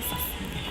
썼습니다.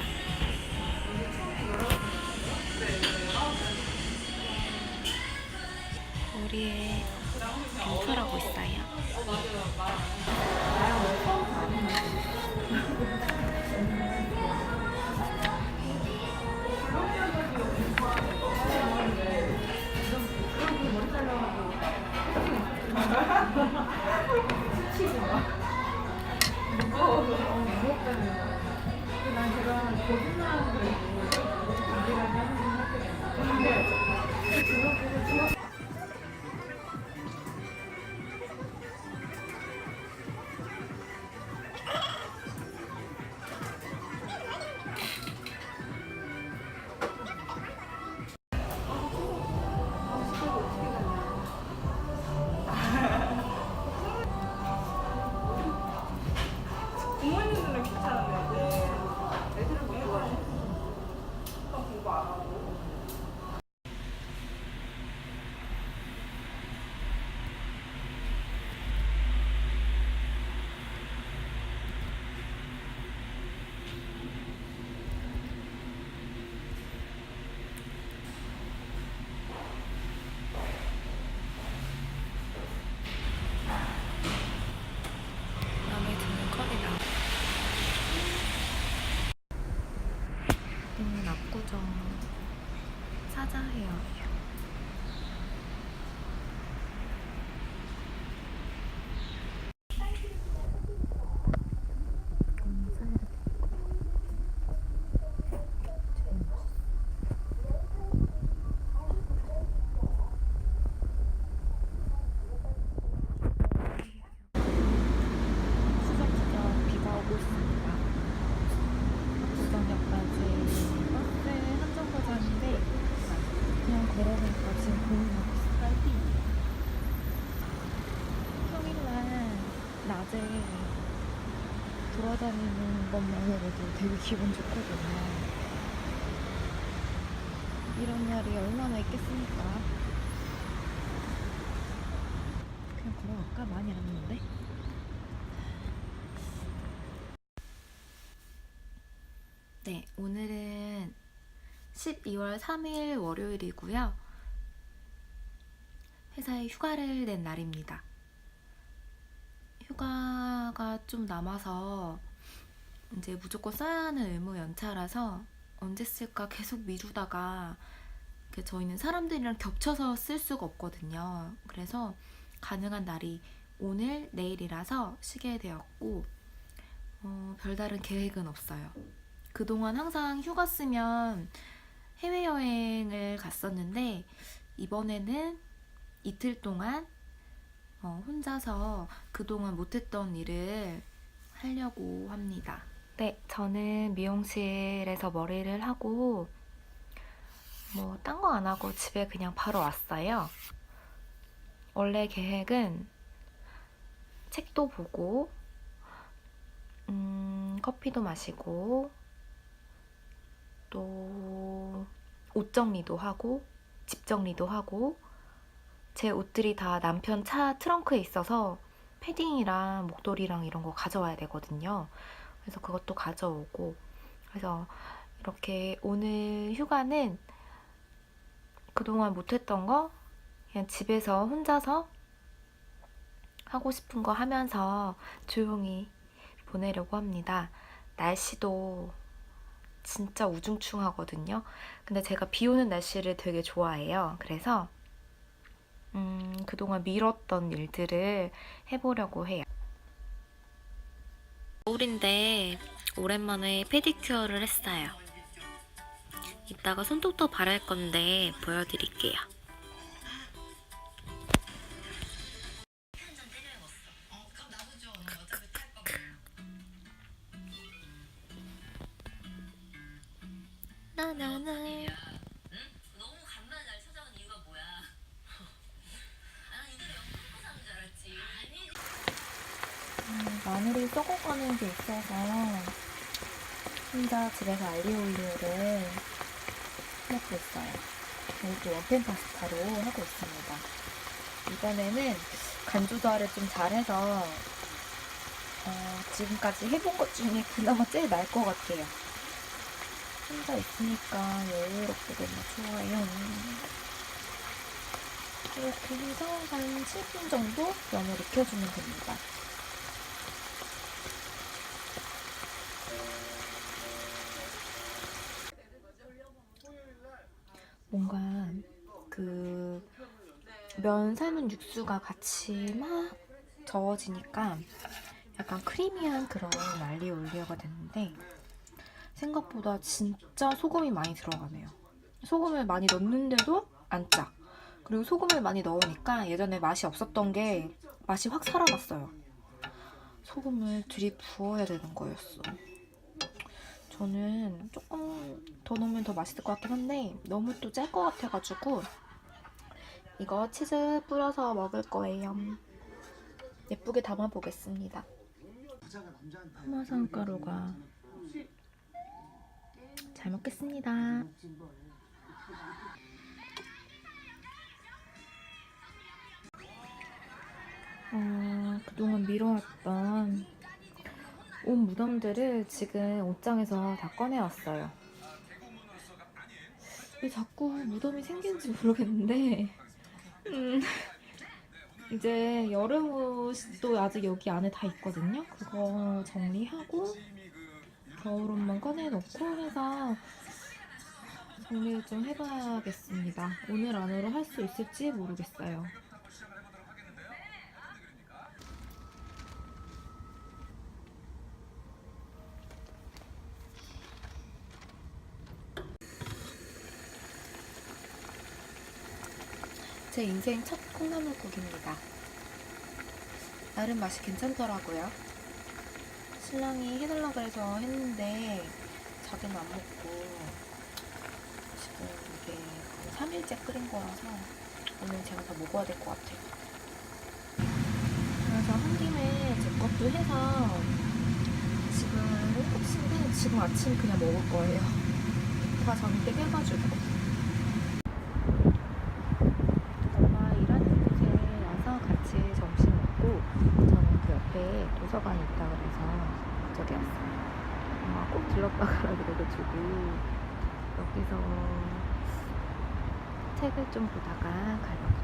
사자해요. 시작시작 비가 오고 있습니다. 부산역까지 버스 한정거장인데 그냥 걸어보니까 지금 고민하고 있어요. 평일날 낮에 돌아다니는 것만으로도 되게 기분 좋거든요. 이런 날이 얼마나 있겠습니까? 그냥 걸어갈까? 많이 안 오는데? 네, 오늘은 12월 3일 월요일이고요. 회사에 휴가를 낸 날입니다. 휴가가 좀 남아서 이제 무조건 써야 하는 의무 연차라서 언제 쓸까 계속 미루다가 저희는 사람들이랑 겹쳐서 쓸 수가 없거든요. 그래서 가능한 날이 오늘, 내일이라서 쉬게 되었고 어, 별다른 계획은 없어요. 그동안 항상 휴가 쓰면 해외여행을 갔었는데 이번에는 이틀 동안 어, 혼자서 그동안 못했던 일을 하려고 합니다. 네, 저는 미용실에서 머리를 하고 뭐 딴 거 안 하고 집에 그냥 바로 왔어요. 원래 계획은 책도 보고 음, 커피도 마시고 또 옷 정리도 하고 집 정리도 하고 제 옷들이 다 남편 차 트렁크에 있어서 패딩이랑 목도리랑 이런 거 가져와야 되거든요. 그래서 그것도 가져오고 그래서 이렇게 오늘 휴가는 그동안 못했던 거 그냥 집에서 혼자서 하고 싶은 거 하면서 조용히 보내려고 합니다. 날씨도 진짜 우중충하거든요. 근데 제가 비 오는 날씨를 되게 좋아해요. 그래서 음, 그동안 미뤘던 일들을 해보려고 해요. 겨울인데 오랜만에 페디큐어를 했어요. 이따가 손톱도 바를 건데 보여드릴게요. 마늘이 썩어가는 게 있어서 혼자 집에서 알리올리오를 해먹고 있어요. 이것도 원팬 파스타로 하고 있습니다. 이번에는 간주도화를 좀 잘해서 어, 지금까지 해본 것 중에 그나마 제일 나을 것 같아요. 혼자 있으니까 여유롭고 너무 좋아요. 이렇게 해서 한 7분 정도 면을 익혀주면 됩니다. 뭔가 그 면 삶은 육수가 같이 막 저어지니까 약간 크리미한 그런 알리오 올리오가 됐는데 생각보다 진짜 소금이 많이 들어가네요. 소금을 많이 넣는데도 안 짜. 그리고 소금을 많이 넣으니까 예전에 맛이 없었던 게 맛이 확 살아났어요. 소금을 들이부어야 되는 거였어. 저는 조금 더 넣으면 더 맛있을 것 같긴 한데 너무 또 짤 것 같아가지고 이거 치즈 뿌려서 먹을 거예요. 예쁘게 담아 보겠습니다. 파마산 가루가 잘 먹겠습니다. 어, 그동안 미뤄왔던 옷 무덤들을 지금 옷장에서 다 꺼내왔어요. 왜 자꾸 무덤이 생기는지 모르겠는데, 음, 이제 여름 옷도 아직 여기 안에 다 있거든요. 그거 정리하고 겨울 옷만 꺼내놓고 해서 정리를 좀 해봐야겠습니다. 오늘 안으로 할 수 있을지 모르겠어요. 제 인생 첫 콩나물국입니다. 나름 맛이 괜찮더라고요. 신랑이 해달라 그래서 했는데 자기는 안 먹고 지금 이게 3일째 끓인 거라서 오늘 제가 다 먹어야 될 것 같아요. 그래서 한 김에 제 것도 해서 지금 7시인데 지금 아침 그냥 먹을 거예요. 다때 해가지고. 엄마 일하는 곳에 와서 같이 점심 먹고 저는 그 옆에 도서관이 있다 그래서 저기 왔어요. 엄마 꼭 들렀다 가라 그래가지고 여기서 책을 좀 보다가 가려고요.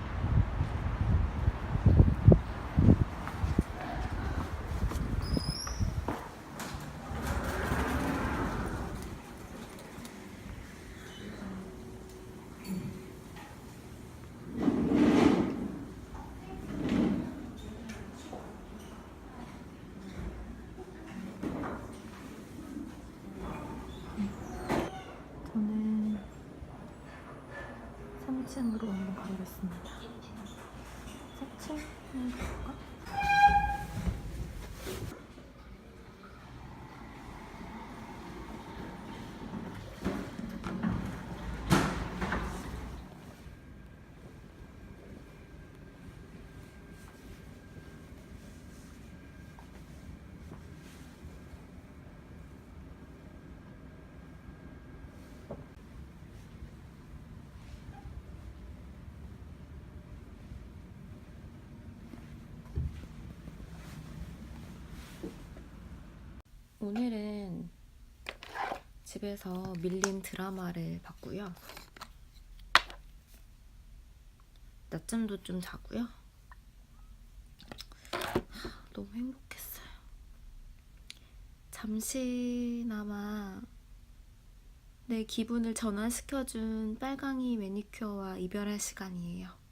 저는 3층으로 한번 가 보겠습니다. 4층 오늘은 집에서 밀린 드라마를 봤고요. 낮잠도 좀 자고요. 하, 너무 행복했어요. 잠시나마 내 기분을 전환시켜준 빨강이 매니큐어와 이별할 시간이에요.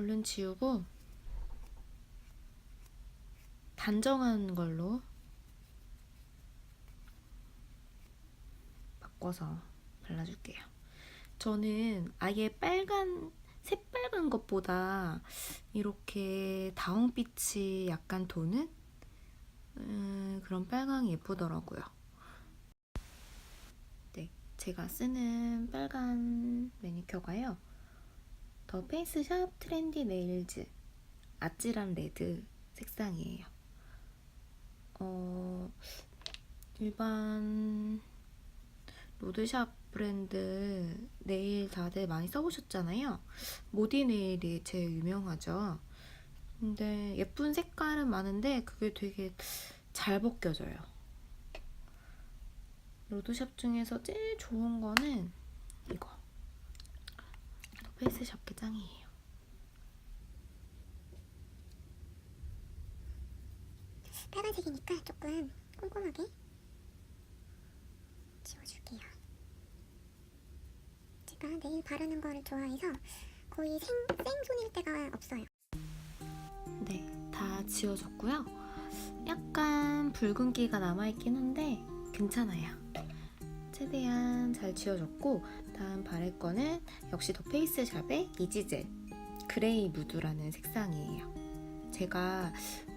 얼른 지우고 단정한 걸로 바꿔서 발라줄게요. 저는 아예 빨간 새빨간 것보다 이렇게 다홍빛이 약간 도는 음, 그런 빨강이 예쁘더라고요. 네, 제가 쓰는 빨간 매니큐어가요. 더 페이스샵 트렌디 네일즈 아찔한 레드 색상이에요. 어, 일반 로드샵 브랜드 네일 다들 많이 써보셨잖아요. 모디 네일이 제일 유명하죠. 근데 예쁜 색깔은 많은데 그게 되게 잘 벗겨져요. 로드샵 중에서 제일 좋은 거는 이거. 페이스샵 게 짱이에요. 빨간색이니까 조금 꼼꼼하게 지워줄게요. 제가 내일 바르는 거를 좋아해서 거의 생, 생손일 때가 없어요. 네, 다 지워졌고요. 약간 붉은기가 남아있긴 한데 괜찮아요. 최대한 잘 지워졌고 다음 바를 거는 역시 더 페이스샵의 이지젤 그레이 무드라는 색상이에요. 제가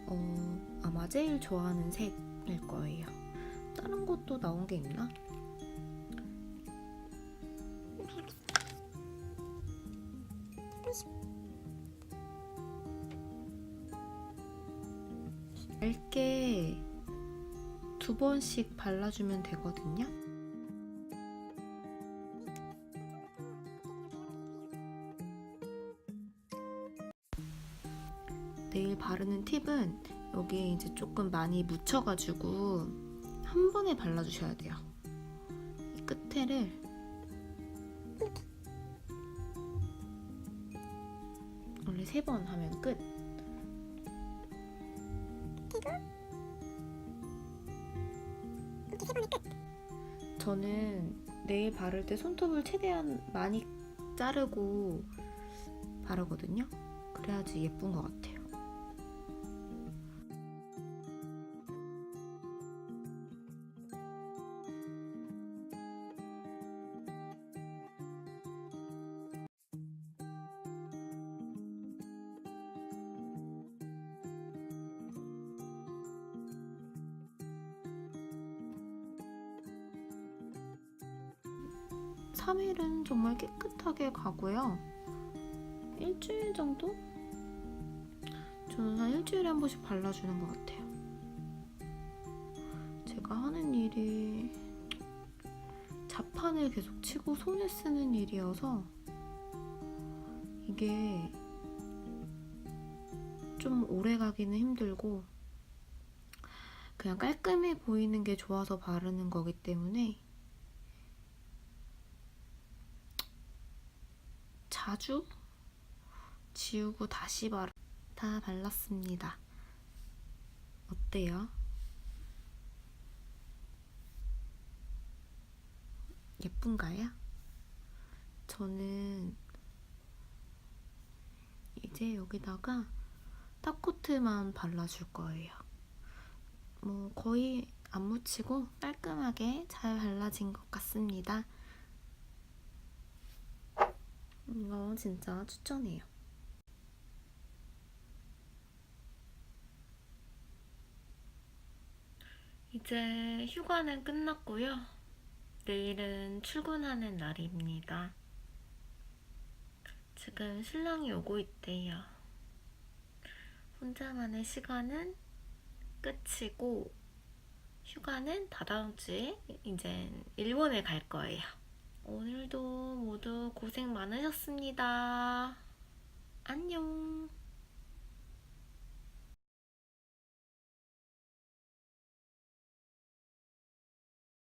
어, 아마 제일 좋아하는 색일 거예요. 다른 것도 나온 게 있나? 얇게 두 번씩 발라주면 되거든요. 내일 바르는 팁은 여기에 이제 조금 많이 묻혀가지고 한 번에 발라주셔야 돼요. 이 끝에를 원래 세 번 하면 끝. 저는 네일 바를 때 손톱을 최대한 많이 자르고 바르거든요. 그래야지 예쁜 것 같아요. 삼일은 정말 깨끗하게 가고요. 일주일 정도? 저는 한 일주일에 한 번씩 발라주는 것 같아요. 제가 하는 일이 자판을 계속 치고 손을 쓰는 일이어서 이게 좀 오래 가기는 힘들고 그냥 깔끔해 보이는 게 좋아서 바르는 거기 때문에 자주 지우고 다시 바르 다 발랐습니다. 어때요? 예쁜가요? 저는 이제 여기다가 탑코트만 발라줄 거예요. 뭐 거의 안 묻히고 깔끔하게 잘 발라진 것 같습니다. 이거 진짜 추천해요. 이제 휴가는 끝났고요. 내일은 출근하는 날입니다. 지금 신랑이 오고 있대요. 혼자만의 시간은 끝이고 휴가는 다다음 주에 이제 일본에 갈 거예요. 오늘도 모두 고생 많으셨습니다. 안녕.